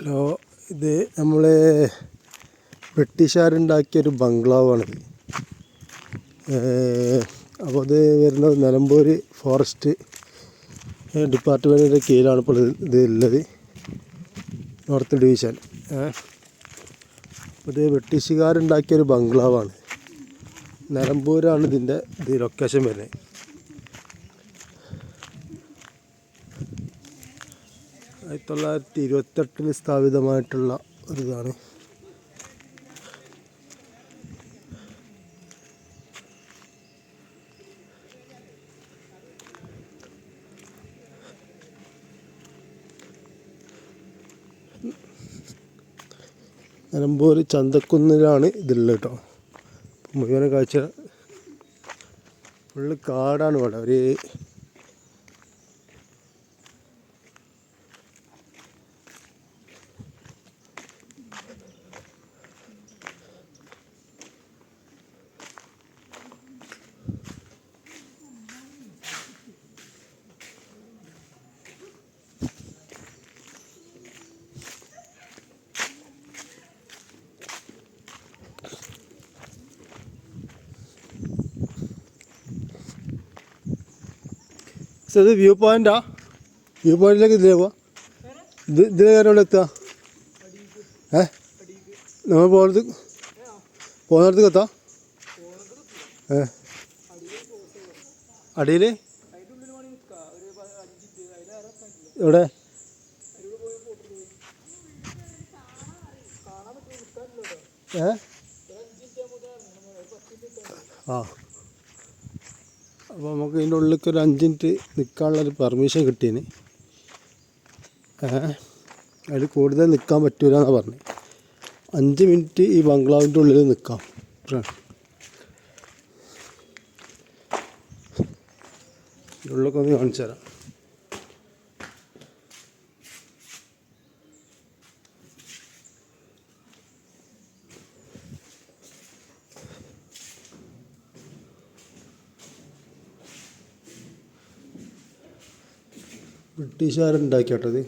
Hello ഇത് നമ്മൾ ബ്രിട്ടീഷുകാരുണ്ടാക്കിയൊരു ബംഗ്ലാവാണിത് അപ്പോൾ അത് വരുന്നത് നിലമ്പൂർ ഫോറസ്റ്റ് ഡിപ്പാർട്ട്മെന്റിന്റെ കീഴിലാണ് ഇപ്പോൾ ഇത് ഉള്ളത്. North division. ഇത് ബ്രിട്ടീഷുകാരുണ്ടാക്കിയൊരു ബംഗ്ലാവാണ്. നിലമ്പൂരാണ് ഇതിന്റെ ഇത് ലൊക്കേഷൻ വരുന്നത്. ആയിരത്തി തൊള്ളായിരത്തി ഇരുപത്തെട്ടിൽ സ്ഥാപിതമായിട്ടുള്ള ഒരു ഇതാണ് നിലമ്പൂർ ചന്തക്കുന്നിലാണ് ഇതുള്ളത് കേട്ടോ. മുഴുവൻ കാഴ്ച. ഫുള്ള് കാടാണ് ഇവിടെ. ഒരു ഇത് വ്യൂ പോയിന്റാ? വ്യൂ പോയിന്റിലേക്ക് ഇതിലേ പോവാ. ഇത് ഇതിലെ ഇവിടെ എത്തുക. ഏ? നമ്മൾ പോകുന്നത് പോകുന്നിടത്തേക്ക് എത്താം. ഏ? അടിയിൽ എവിടെ? ഏ? ആ. അപ്പോൾ നമുക്ക് ഇതിന്റെ ഉള്ളിലേക്ക് ഒരു അഞ്ച് മിനിറ്റ് നിൽക്കാനുള്ളൊരു പെർമിഷൻ കിട്ടിയേന്. അതിൽ കൂടുതൽ നിൽക്കാൻ പറ്റൂല എന്നാണ് പറഞ്ഞത് അഞ്ച് മിനിറ്റ് ഈ ബംഗ്ലാവിന്റെ ഉള്ളിൽ നിൽക്കാം. ഉള്ളിലൊക്കെ ഒന്ന് കാണിച്ചു തരാം ബ്രിട്ടീഷുകാരുണ്ടാക്കിയാട്ടത്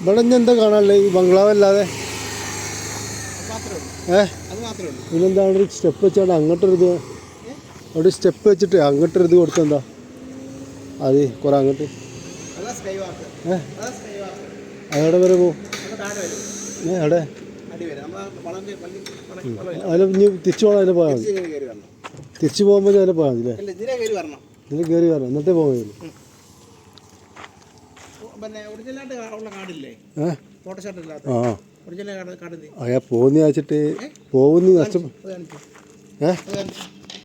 ഇവിടെ ഇനി എന്താ കാണാനുള്ളത്? ഈ ബംഗ്ലാവ് അല്ലാതെ? ഏ? പിന്നെന്താ അവിടെ ഒരു സ്റ്റെപ്പ് വെച്ചാൽ അങ്ങോട്ടൊരു ഇത് അവിടെ സ്റ്റെപ്പ് വെച്ചിട്ട് അങ്ങോട്ടൊരു ഇത് കൊടുത്തെന്താ? അത് കുറെ അങ്ങോട്ട്. ഏ? അവിടെ വരെ പോവും? ഏ അവിടെ. അതിൽ ഇനി തിരിച്ചു പോകണം അതിൽ പോയാൽ മതി. തിരിച്ച് പോകുമ്പോൾ അതിൽ പോയാൽ മതി അല്ലേ? ഇതിൽ കയറി വരണം. എന്നിട്ടേ പോകാൻ ഓ, പിന്നെ ഒറിജിനലായിട്ട് ഉള്ള കാർഡില്ലേ ഏ? ഫോട്ടോഷോട്ട് ഇല്ലാത്ത. ആ ഒറിജിനൽ കാർഡ് കാർഡ് പോകുന്ന വെച്ചിട്ട് പോകുന്ന നഷ്ടം അത്